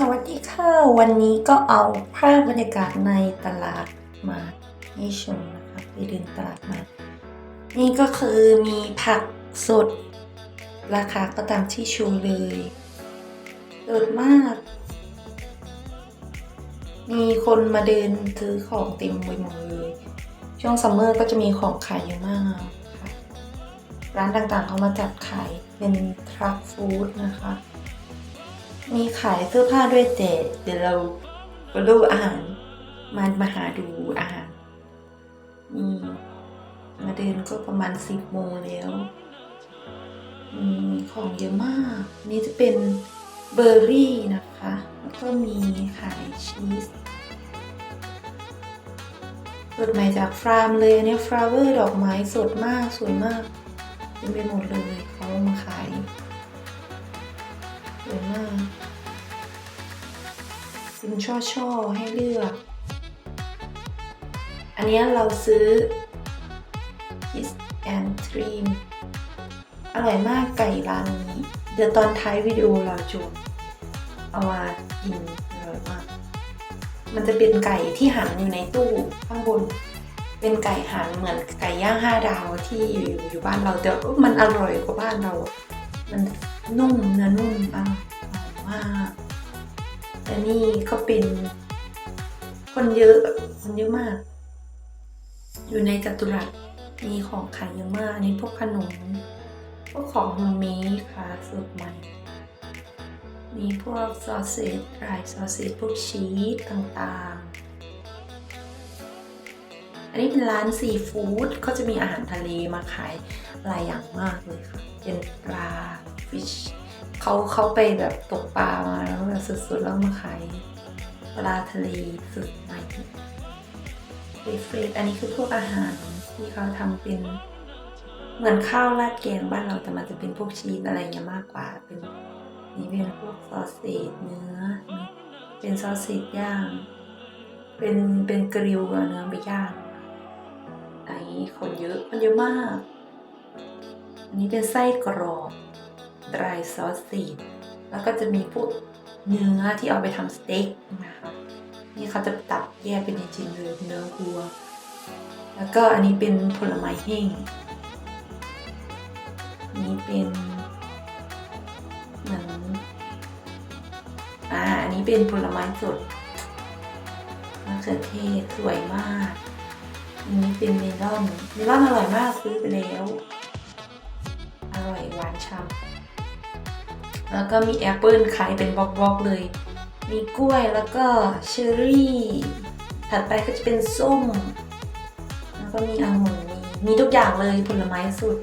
สวัสดีค่ะ วันนี้ก็เอาภาพบรรยากาศในตลาดมาให้ชมนะคะไปเดินตลาดมา นี่ก็คือมีผักสด ราคาก็ตามที่ชูเลยสดมาก มีคนมาเดินซื้อของเต็มไปหมดเลย ช่วงซัมเมอร์ก็จะมีของขายเยอะมาก ร้านต่างๆเขามาจัดขายเป็นทรัคฟู้ดนะคะ มีขายเสื้อผ้าด้วยแต่เดี๋ยวเราไปดูอาหาร มามาหาดูอาหารนี่มาเดินก็ประมาณสิบโมงแล้วมีของเยอะมาก นี่จะเป็นเบอร์รี่นะคะ แล้วก็มีขายชีสสดใหม่จากฟาร์มเลยเนี่ยฟลาเวอร์ดอกไม้สดมากสวยมากเต็มไปหมดเลยเขามาขายสวยมาก เป็นช่อช่อๆให้เลือก อันนี้เราซื้อ Kiss and Cream อร่อยมากไก่ร้านนี้ เดี๋ยวตอนท้ายวิดีโอเราจะเอามากินอร่อยมาก มันจะเป็นไก่ที่หั่นอยู่ในตู้ข้างบน เป็นไก่หั่นเหมือนไก่ย่างห้าดาวที่อยู่อยู่บ้านเราแต่มันอร่อยกว่าบ้านเรา มันนุ่มนื้อนุ่มอร่อยอร่อยมาก แต่นี่ก็เป็น คนเยอะคนเยอะมาก อยู่ในจัตุรัสมีของขายเยอะมากอันนี่พวกขนมพวกของโฮมเมดค่ะสดใหม่มีพวกซอสเซจไรซอสเซจพวกชีสต่างๆ อันนี้เป็นร้านซีฟู้ดก็จะมีอาหารทะเลมาขายหลายอย่างมากเลยค่ะ เป็นปลาฟิช เขาเขาไปแบบตกปลามาแล้วแบบสุดๆแล้วมาขายปลาทะเลสุดใหม่เฟรชอันนี้คือพวกอาหารที่เขาทำเป็นเหมือนข้าวราดแกงบ้านเราแต่มันจะเป็นพวกชีสอะไรเงี้ยมากกว่า เป็นนี่เป็นพวกซอสเศษเนื้อ เป็นซอสเศษย่าง เป็นเป็นกริลเอาเนื้อไปย่างอันนี้คนเยอะคนเยอะมาก อันนี้เป็นไส้กรอบ dry sausage แล้วก็จะมีพวกเนื้อที่เอาไปทำสเต็กนะคะนี่เขาจะตัดแยกเป็นชิ้นๆเลยเนื้อวัว แล้วก็อันนี้เป็นผลไม้แห้งนี่เป็นเหมือนอ่าอันนี้เป็นผลไม้สดมะเขือเทศสวยมากอันนี้เป็นเมลอนเมลอนอร่อยมากซื้อไปแล้ว อร่อยหวานฉ่ำ แล้วก็มีแอปเปิลขายเป็นบล็อกๆเลย มีกล้วยแล้วก็เชอร์รี่ ถัดไปก็จะเป็นส้ม แล้วก็มีองุ่นมีมีทุกอย่างเลยผลไม้สุด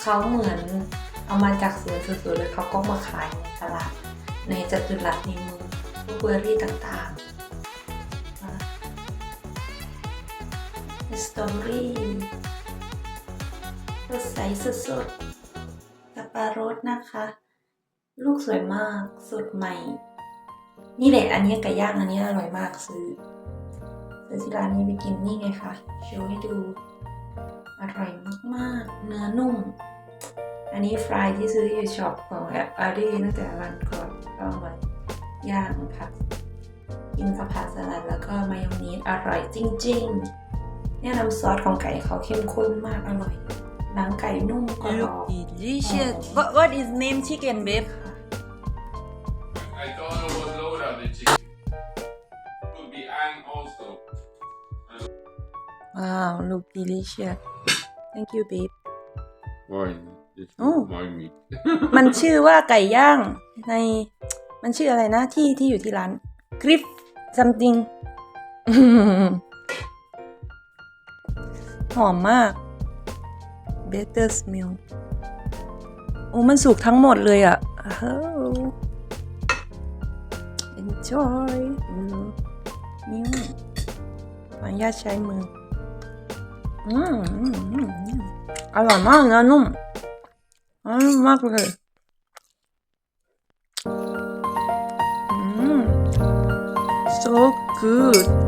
เขาเหมือนเอามาจากสวนสดๆเลยเขาก็มาขายในตลาด ในจัตุรัสในเมืองพวกเบอร์รี่ต่างๆสตรอเบอรี่สดใสสดๆสับปะรดนะคะ ลูกสวยมาก สดใหม่ นี่แหละอันนี้ไก่ย่างอันนี้อร่อยมากซื้อซื้อที่ร้านนี้ไปกินนี่ไงคะโชว์ให้ดู อร่อยมากๆ เนื้อนุ่ม อันนี้ฟรายที่ซื้ออยู่ช็อปของแอปอารีตั้งแต่วันก่อนก็อามาย่างผัดกินกับผัดสลัดแล้วก็มายองเนสอร่อยจริงๆ เนี่ยน้ำซอสของไก่เขาเข้มข้นมากอร่อย หนังไก่นุ่มกรอบ Look delicious. What, what is name chicken, babe? I don't know what load of the chicken. Could be ang also. Wow, look delicious. Thank you, babe. Why? It's Oh. my meat. มันชื่อว่าไก่ย่างในมันชื่ออะไรนะที่ที่อยู่ที่ร้าน Grip something หอมมาก Better smell โอ้มันสุกทั้งหมดเลยอะ่ะ Oh. Enjoy อืมนิ้วขออนุญาตใช้มือ อืมอร่อยมากนื้อนุ่มอร่อยมากเลยอืม so good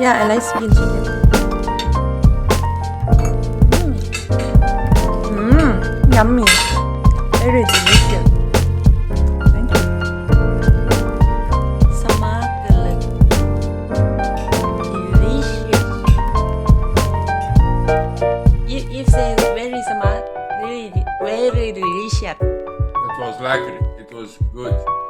Yeah, I like spinach chicken. Mmm, yummy. Very delicious. Thank you. Delicious. It, it says very very, very delicious. It was like it was good.